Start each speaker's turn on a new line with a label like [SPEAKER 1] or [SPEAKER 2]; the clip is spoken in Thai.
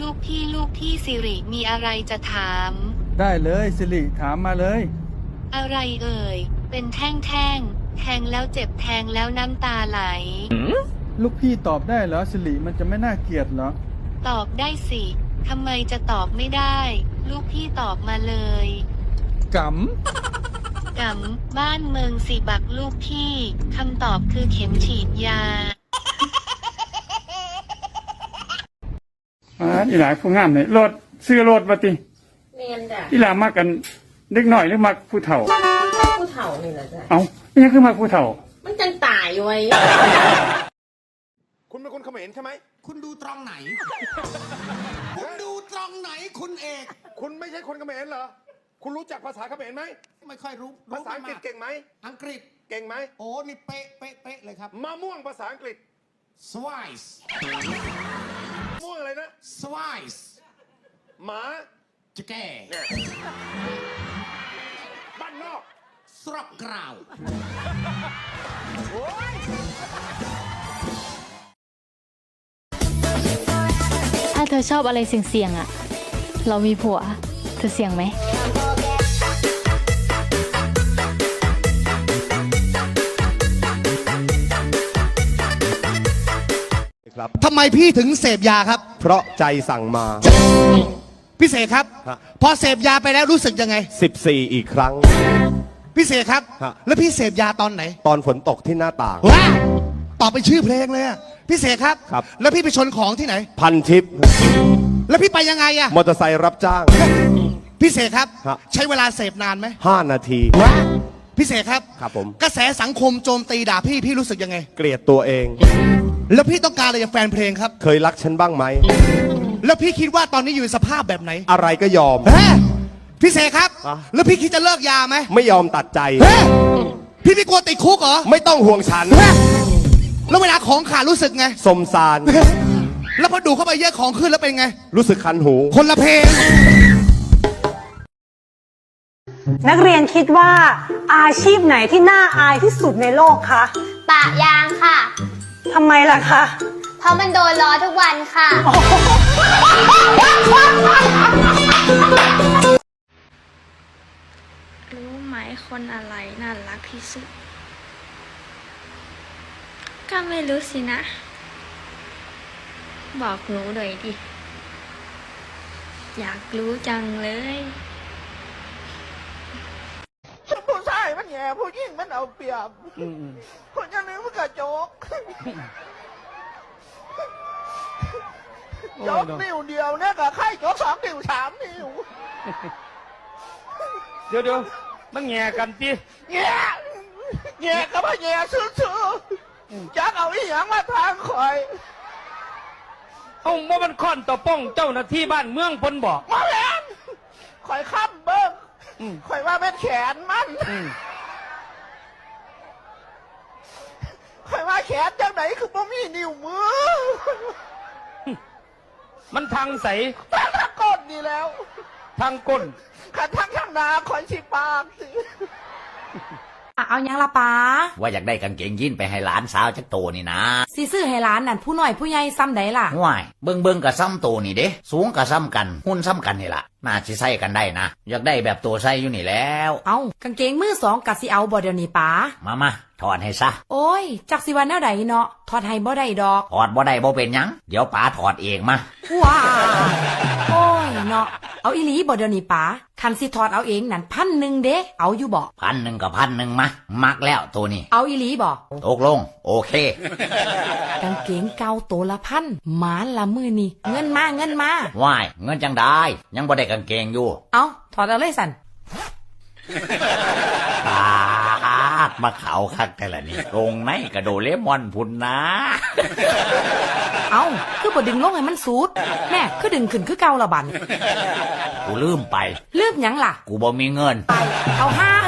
[SPEAKER 1] ลูกพี่ลูกพี่สิริมีอะไรจะถาม
[SPEAKER 2] ได้เลยสิริถามมาเลย
[SPEAKER 1] อะไรเอ่ย เป็นแท่งแท่งๆแทงแล้วเจ็บแทงแล้วน้ำตาไหล
[SPEAKER 2] ลูกพี่ตอบได้เหรอสิริมันจะไม่น่าเกลียดเหรอ
[SPEAKER 1] ตอบได้สิทำไมจะตอบไม่ได้ ลูกพี่ตอบมาเลย
[SPEAKER 2] ก
[SPEAKER 1] กำบ้านเมืองสิบักลูกพี่คำตอบคือเข็มฉีดยา
[SPEAKER 3] อ่าอีหลายผู้งามเนี่ยรถซื้อรถมาติ
[SPEAKER 4] เมียนจ้ะ
[SPEAKER 3] อีหลามักกันเด็กหน่อยหรือมักผู้เฒ่า
[SPEAKER 4] ผู้เฒ่านี่แหละจ้ะ
[SPEAKER 3] เอานี่ยังคือมักผู้เฒ่า
[SPEAKER 4] มันจังตายไว้
[SPEAKER 5] คุณเป็นคนเขมรใช่ไหม
[SPEAKER 6] คุณดูตรงไหน คุณดูตรงไหนคุณเอก
[SPEAKER 5] คุณไม่ใช่คนเขมรเหรอ คุณรู้จักภาษาเขมรไหม
[SPEAKER 6] ไม่ค่อยรู้
[SPEAKER 5] ภาษาอังกฤษ
[SPEAKER 6] รู้
[SPEAKER 5] เก่งไหม
[SPEAKER 6] อังกฤษ
[SPEAKER 5] เก่งไหม
[SPEAKER 6] โอ้ นี่เป๊ะเป๊ะเป๊ะเลยครับ
[SPEAKER 5] มะม่วงภาษาอังกฤษ
[SPEAKER 6] swice
[SPEAKER 5] ม่วงอะไรนะ
[SPEAKER 6] swice
[SPEAKER 5] หมา
[SPEAKER 6] จะแก่
[SPEAKER 5] เนี่ยบ้านนอก
[SPEAKER 6] สรอกกราว
[SPEAKER 7] ถ้าเธอชอบอะไรเสี่ยงๆอะเรามีผัว เธอเสี่ยงไหม
[SPEAKER 8] ทำไมพี่ถึงเสพยาครับ
[SPEAKER 9] เพราะใจสั่งมา
[SPEAKER 8] พี่เสกครับ
[SPEAKER 9] ฮะ
[SPEAKER 8] พอเสพยาไปแล้วรู้สึกยังไง
[SPEAKER 9] 14 อีกครั้ง
[SPEAKER 8] พี่เสกครับ
[SPEAKER 9] ฮะ
[SPEAKER 8] แล้วพี่เสพยาตอนไหน
[SPEAKER 9] ตอนฝนตกที่หน้าต่าง
[SPEAKER 8] ว้าตอบเป็นชื่อเพลงเลยอะพี่เสกครับ
[SPEAKER 9] ครับ
[SPEAKER 8] แล้วพี่ไปชนของที่ไหน
[SPEAKER 9] พันทิป
[SPEAKER 8] แล้วพี่ไปยังไงอะ
[SPEAKER 9] มอเตอร์ไซค์รับจ้าง
[SPEAKER 8] พี่เสกครับ
[SPEAKER 9] ฮะ
[SPEAKER 8] ใช้เวลาเสพนานไหม
[SPEAKER 9] 5 นาที
[SPEAKER 8] ว้าพี่เสกครับ
[SPEAKER 9] ครับผม
[SPEAKER 8] กระแสสังคมโจมตีด่าพี่พี่รู้สึกยังไง
[SPEAKER 9] เกลียดตัวเอง
[SPEAKER 8] แล้วพี่ต้องการอะไรจากแฟนเพลงครับ
[SPEAKER 9] เคยรักฉันบ้างไหม
[SPEAKER 8] แล้วพี่คิดว่าตอนนี้อยู่ในสภาพแบบไหน
[SPEAKER 9] อะไรก็ยอม
[SPEAKER 8] เฮ้ยพี่เสกครับ
[SPEAKER 9] อะ
[SPEAKER 8] แล้วพี่คิดจะเลิกยาไหม
[SPEAKER 9] ไม่ยอมตัดใจ
[SPEAKER 8] เฮ้ยพี่ไม่กลัวติดคุกเหรอ
[SPEAKER 9] ไม่ต้องห่วงฉัน
[SPEAKER 8] เฮ้ยแล้วเวลาของขาดรู้สึกไง
[SPEAKER 9] สมสาร
[SPEAKER 8] แล้วพอดูเข้าไปเยอะของขึ้นแล้วเป็นไง
[SPEAKER 9] รู้สึกคันหู
[SPEAKER 8] คนละเพลง
[SPEAKER 10] นักเรียนคิดว่าอาชีพไหนที่น่าอายที่สุดในโลกคะ
[SPEAKER 11] ปะยางค่ะ
[SPEAKER 10] ทำไมล่ะคะ
[SPEAKER 11] เพราะมันโดนล้อทุกวันค่ะ
[SPEAKER 7] รู้ไหมคนอะไรน่ารักที่สุด ก็ไม่รู้สินะ บอกหนูหน่อยดิ อยากรู้จังเลย
[SPEAKER 6] ผู้ชายมันแย่ ผู้หญิงมันเอาเปรียบคนอย่างนี้มันกระโจกโจกนิ้วเดียวเนี่ยกับไข่โจกสองนิ้วสามนิ้ว
[SPEAKER 3] เดี๋ยวเดี๋ยวมันแง่กันติ
[SPEAKER 6] แง่แง่ก็มาแง่ซื่อๆจักเอาอีหยังมาทางคอย
[SPEAKER 3] เอาว่ามันค่อนต่อป้องเจ้าหน้าที่บ้านเมืองพนบอก
[SPEAKER 6] มาแลนคอยค้ำเบิ้ง
[SPEAKER 3] อืม
[SPEAKER 6] คอยว่าเป็นแขนมัน
[SPEAKER 3] อืม
[SPEAKER 6] คอยว่า แขนจังไหนคือบ่มีนิ้วมือ
[SPEAKER 3] มันทางใส
[SPEAKER 6] ทั้งทั้งก้นนี่แล้ว
[SPEAKER 3] ทางก้น
[SPEAKER 6] ขันทั้งทั้งหนาคอยชิปากสิ
[SPEAKER 10] เอายังละป้า
[SPEAKER 12] ว่าอยากได้กางเกงยีนไปให้หลานสาวจักโตนี่นะ
[SPEAKER 10] สิซื้อให้ร้านนั่นผู้หน่อยผู้ใหญ่ซ้ำใดล่ะ
[SPEAKER 12] ห่วยเบิ่งเบิ่งกับซ้ำโตนี่เด้สูงกับซ้ำกันหุ่นซ้ำกันนี่ละน่าสิใส่กันได้นะ อยากได้แบบตัวใส่อยู่นี่แล้ว
[SPEAKER 10] เอากางเกงมือสองกะสิเอาบ่เดี๋ยวนี้ป้า
[SPEAKER 12] มามา ถอดให้ซะ
[SPEAKER 10] โอ้ย จักสิวันแนวใดเนาะทอดให้บ่ได้ดอก
[SPEAKER 12] ถอดบ่ได้บ่เป็นหยัง เดี๋ยวป๋าถอดเองมา
[SPEAKER 10] ว้าโอ้ยเนาะเอาอีหลีบ่เดี๋ยวนี้ป้าคันสิทอดเอาเองนั่นพันหนึ่งเด้เอาอยู่บ่
[SPEAKER 12] พันหนึ่งกับพันหนึ่งมา มักแล้วตัวนี้
[SPEAKER 10] เอาอีหลีบ่
[SPEAKER 12] ตกลง โอเค
[SPEAKER 10] กางเกงเก่าตัวละพันหมาละมือนี่เงินมาเงินมา
[SPEAKER 12] ว่ายเงินจังได้ ยังบ่ได้กางเกงอยู่
[SPEAKER 10] เอาถอดเอาเลยสัน
[SPEAKER 12] ปา ดมาเขาคักแต่ละนี่ตรงในกระโดเลมอนพุ่นนะ
[SPEAKER 10] เอาคือบ่ดึงลงให้มันสูดแม่คือดึงขึ้นคือเก่าละบัน
[SPEAKER 12] กูลืมไป
[SPEAKER 10] ลืมหยังล่ะ
[SPEAKER 12] กูบ่มีเงิน
[SPEAKER 10] เอาห้าเ